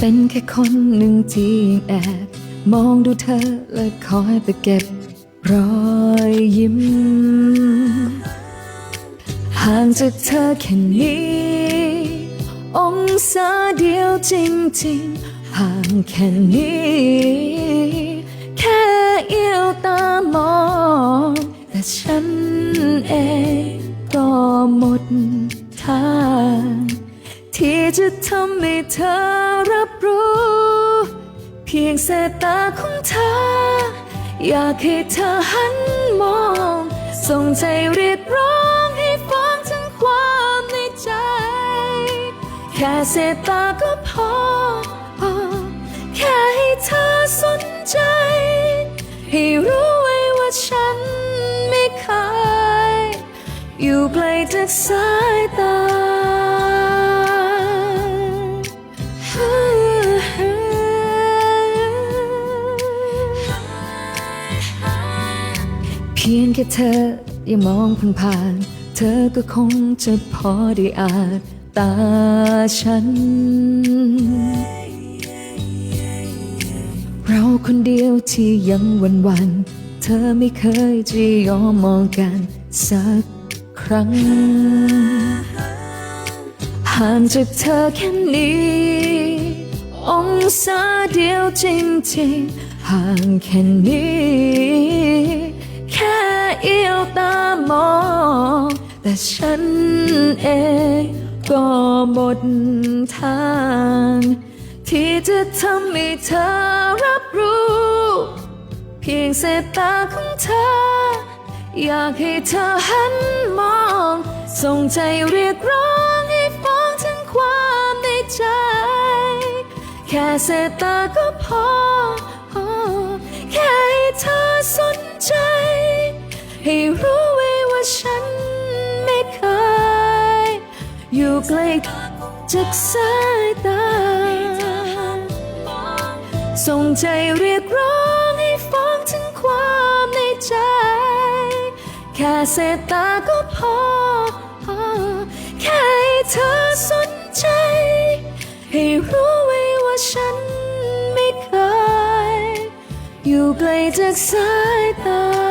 เป็นแค่คนหนึ่งที่แอบ มองดูเธอและคอยไปเก็บรอยยิ้ม ห่างจากเธอแค่นี้ องศาเดียวจริงๆ ห่างแค่นี้ แค่เอี้ยวตามอง แต่ฉันเองก็หมดทาง ที่จะทำให้เธอ ยงสายตาของเธอ อยากให้เธอหันมอง ส่งใจเรียกร้องให้ฟังถึงความในใจ แค่สายตาก็พอ แค่ให้เธอสนใจ ให้รู้ไว้ว่าฉันไม่เคยอยู่ไกลจากสายตา พียงแค่เธอยังมองผ่านๆเธอก็คงจะพอได้อ่านตาฉัน เราคนเดียวที่ยังวันวันๆเธอไม่เคยจะยอมมองกันสักครั้ง ห่างจากเธอแค่นี้ องศาเดียวจริงๆ ห่างแค่นี้ แต่ฉันเองก็หมดทาง ที่จะทำให้เธอรับรู้ เพียงสายตาของเธอ อยากให้เธอหันมองส่งใจเรียกร้องให้ฟังถึงความในใจ แค่สายตาก็พอ แค่ให้เธอสนใจ ให้รู้ อยู่ไกลจากสายตา ส่งใจเรียกร้องให้ฟังถึงความในใจ แค่เสายตาก็พอ แค่ให้เธอสนใจ ให้รู้ไว้ว่าฉันไม่เคย อยู่ไกลจากสายตา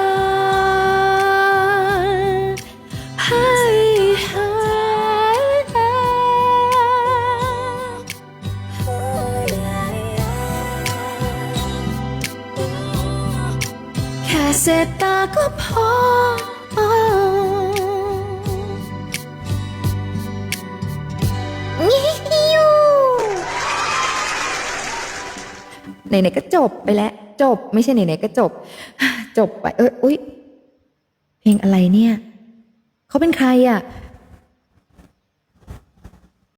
เศษตาก็พอ ไหนๆก็จบไปแล้ว จบ ไม่ใช่ไหนๆก็จบ จบไป เอออุ้ยเพลงอะไรเนี่ย เขาเป็นใครอะ